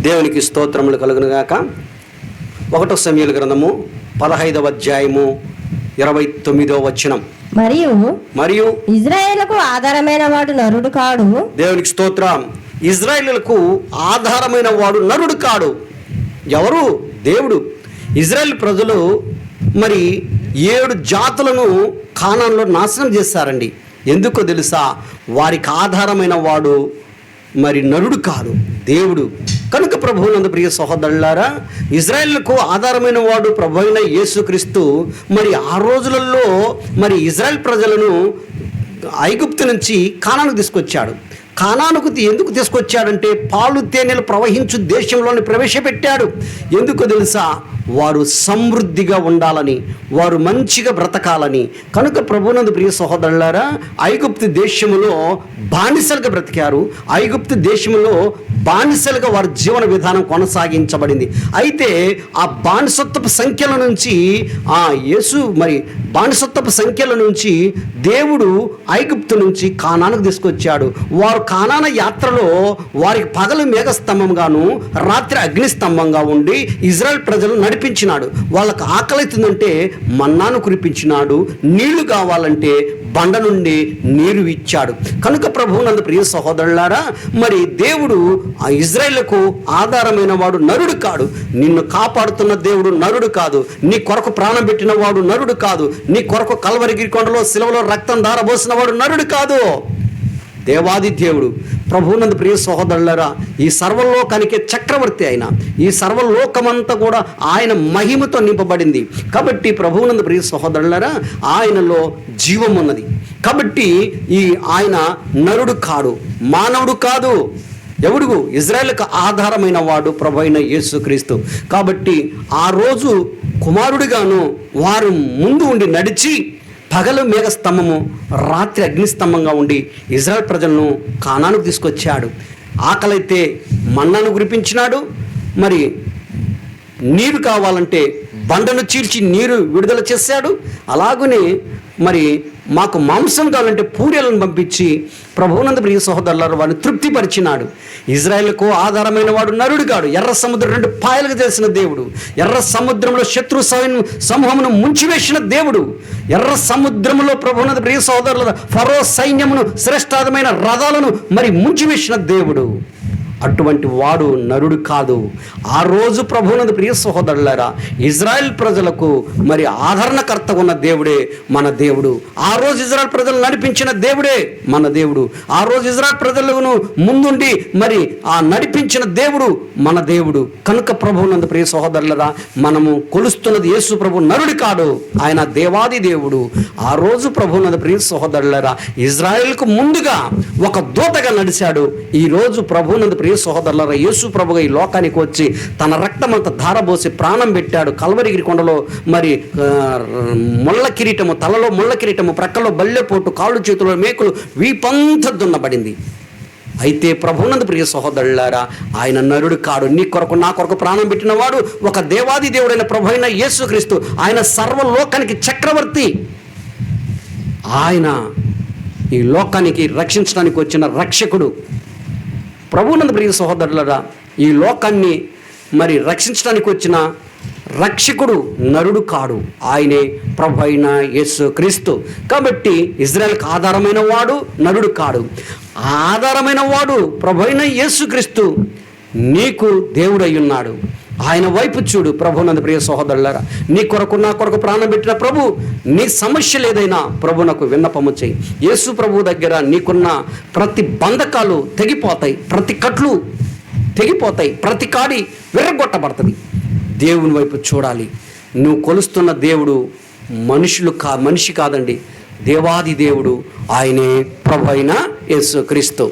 దేవునికి స్తోత్రములు కలుగునుగాక. ఒకటో సమయాల గ్రంథము పదహైదవ అధ్యాయము ఇరవై తొమ్మిదవ వచనం. మరియు మరియు ఇజ్రాయేలుకు ఆధారమైన వాడు నరుడు కాడు. దేవునికి స్తోత్రం. ఇజ్రాయేలులకు ఆధారమైన వాడు నరుడు కాడు. ఎవరు? దేవుడు. ఇజ్రాయెల్ ప్రజలు మరి ఏడు జాతులను కానాన్లో నాశనం చేశారండి. ఎందుకో తెలుసా? వారికి ఆధారమైన వాడు మరి నరుడు కాదు దేవుడు. కనుక ప్రభువునందు ప్రియ సహోదరులారా ఇజ్రాయెల్కు ఆధారమైన వాడు ప్రభు అయిన యేసుక్రీస్తు మరి ఆ రోజులలో మరి ఇజ్రాయెల్ ప్రజలను ఐగుప్తు నుంచి కానానికి తీసుకొచ్చాడు. కానానుకు ఎందుకు తీసుకొచ్చాడంటే పాలు తేనెలు ప్రవహించు దేశంలోని ప్రవేశపెట్టాడు. ఎందుకు తెలుసా? వారు సమృద్ధిగా ఉండాలని వారు మంచిగా బ్రతకాలని. కనుక ప్రభునందు ప్రియ సహోదరులారా ఐగుప్తు దేశములో బానిసలుగా బ్రతికారు. ఐగుప్తు దేశంలో బానిసలుగా వారి జీవన విధానం కొనసాగించబడింది. అయితే ఆ బానిసత్వపు సంఖ్యల నుంచి ఆ యేసు మరి బానిసత్వపు సంఖ్యల నుంచి దేవుడు ఐగుప్తు నుంచి కానానికి తీసుకొచ్చాడు. వారు కానాన యాత్రలో వారికి పగలు మేఘస్తంభంగాను రాత్రి అగ్నిస్తంభంగా ఉండి ఇజ్రాయెల్ ప్రజలు నడిపించినాడు. వాళ్ళకు ఆకలితుందంటే మన్నాను కురిపించినాడు. నీళ్ళు కావాలంటే బండ నుండి నీరు ఇచ్చాడు. కనుక ప్రభువు నందు ప్రియ సహోదరులారా మరి దేవుడు ఆ ఇజ్రాయేళ్ళకు ఆధారమైన వాడు నరుడు కాడు. నిన్ను కాపాడుతున్న దేవుడు నరుడు కాదు. నీ కొరకు ప్రాణం పెట్టిన వాడు నరుడు కాదు. నీ కొరకు కల్వరిగిరి కొండలో శిలవలో రక్తం దారబోసిన వాడు నరుడు కాదు. దేవాది దేవుడు ప్రభునందు ప్రియ సహోదరులరా ఈ సర్వలోకానికి చక్రవర్తి ఆయన ఈ సర్వలోకమంతా కూడా ఆయన మహిమతో నింపబడింది. కాబట్టి ప్రభువునందు ప్రియ సహోదరులరా ఆయనలో జీవం ఉన్నది. కాబట్టి ఈ ఆయన నరుడు కాడు మానవుడు కాదు. ఎవడుగు? ఇజ్రాయెల్కి ఆధారమైన వాడు ప్రభు అయిన యేసుక్రీస్తు. కాబట్టి ఆ రోజు కుమారుడిగాను వారు ముందు ఉండి నడిచి పగలు మేఘస్తంభము రాత్రి అగ్నిస్తంభంగా ఉండి ఇజ్రాయెల్ ప్రజలను కానానికి తీసుకొచ్చాడు. ఆకలైతే మన్నను కురిపించినాడు. మరి నీరు కావాలంటే బండను చీల్చి నీరు విడుదల చేశాడు. అలాగనే మరి మాకు మాంసం కావాలంటే పూరేలను పంపించి ప్రభువునందు ప్రియ సహోదరులారు వారిని తృప్తిపరిచినాడు. ఇజ్రాయెల్కు ఆధారమైన వాడు నరుడు కాడు. ఎర్ర సముద్రం రెండు పాయలకు తెలిసిన దేవుడు. ఎర్ర సముద్రంలో శత్రు సైన్యం సమూహమును ముంచివేసిన దేవుడు. ఎర్ర సముద్రములో ప్రభువునందు ప్రియ సహోదరుల ఫరో సైన్యమును శ్రేష్టాదమైన రథాలను మరి ముంచివేసిన దేవుడు. అటువంటి వాడు నరుడు కాదు. ఆ రోజు ప్రభువునందు ప్రియ సహోదరులారా ఇజ్రాయెల్ ప్రజలకు మరి ఆదరణకర్త ఉన్న దేవుడే మన దేవుడు. ఆ రోజు ఇజ్రాయెల్ ప్రజలు నడిపించిన దేవుడే మన దేవుడు. ఆ రోజు ఇజ్రాయెల్ ప్రజలను ముందుండి మరి ఆ నడిపించిన దేవుడు మన దేవుడు. కనుక ప్రభువునందు ప్రియ సహోదరులరా మనము కొలుస్తున్నది యేసు ప్రభు నరుడు కాడు ఆయన దేవాది దేవుడు. ఆ రోజు ప్రభువునందు ప్రియ సహోదరులరా ఇజ్రాయెల్కు ముందుగా ఒక దూతగా నడిచాడు. ఈ రోజు ప్రభువునందు ప్రియ సహోదరులరా యేసు ప్రభుగా ఈ లోకానికి వచ్చి తన రక్తమంతా ధారబోసి ప్రాణం పెట్టాడు. కల్వరిగిరి కొండలో మరి ముళ్ళ కిరీటము తలలో ముళ్ళ కిరీటము ప్రక్కలో బల్లెపోటు కాళ్ళు చేతుల్లో మేకులు వీపంత దున్నబడింది. అయితే ప్రభునందు ప్రియ సహోదరులారా ఆయన నరుడు కాడు. నీ కొరకు నా కొరకు ప్రాణం పెట్టినవాడు ఒక దేవాది దేవుడైన ప్రభు అయిన యేసుక్రీస్తు. ఆయన సర్వలోకానికి చక్రవర్తి. ఆయన ఈ లోకానికి రక్షించడానికి వచ్చిన రక్షకుడు. ప్రభునందు ప్రియ సహోదరులరా ఈ లోకాన్ని మరి రక్షించడానికి వచ్చిన రక్షకుడు నరుడు కాడు. ఆయనే ప్రభు అయిన యేసు క్రీస్తు. కాబట్టి ఇజ్రాయెల్కి ఆధారమైన వాడు నరుడు కాడు. ఆధారమైన వాడు ప్రభు అయిన యేసు క్రీస్తు నీకు దేవుడై ఉన్నాడు. ఆయన వైపు చూడు ప్రభు నందు ప్రియ సహోదరులారా. నీ కొరకు నా కొరకు ప్రాణం పెట్టిన ప్రభు నీ సమస్యలు ఏదైనా ప్రభు నాకు విన్నపము చేయి. యేసు ప్రభు దగ్గర నీకున్న ప్రతి బంధకాలు తెగిపోతాయి ప్రతి కట్లు తెగిపోతాయి ప్రతి కాడి విర్రగొట్టబడుతుంది దేవుని వైపు చూడాలి. నువ్వు కొలుస్తున్న దేవుడు మనుషులు కా మనిషి కాదండి. దేవాది దేవుడు ఆయనే ప్రభు అయిన యేసు క్రీస్తు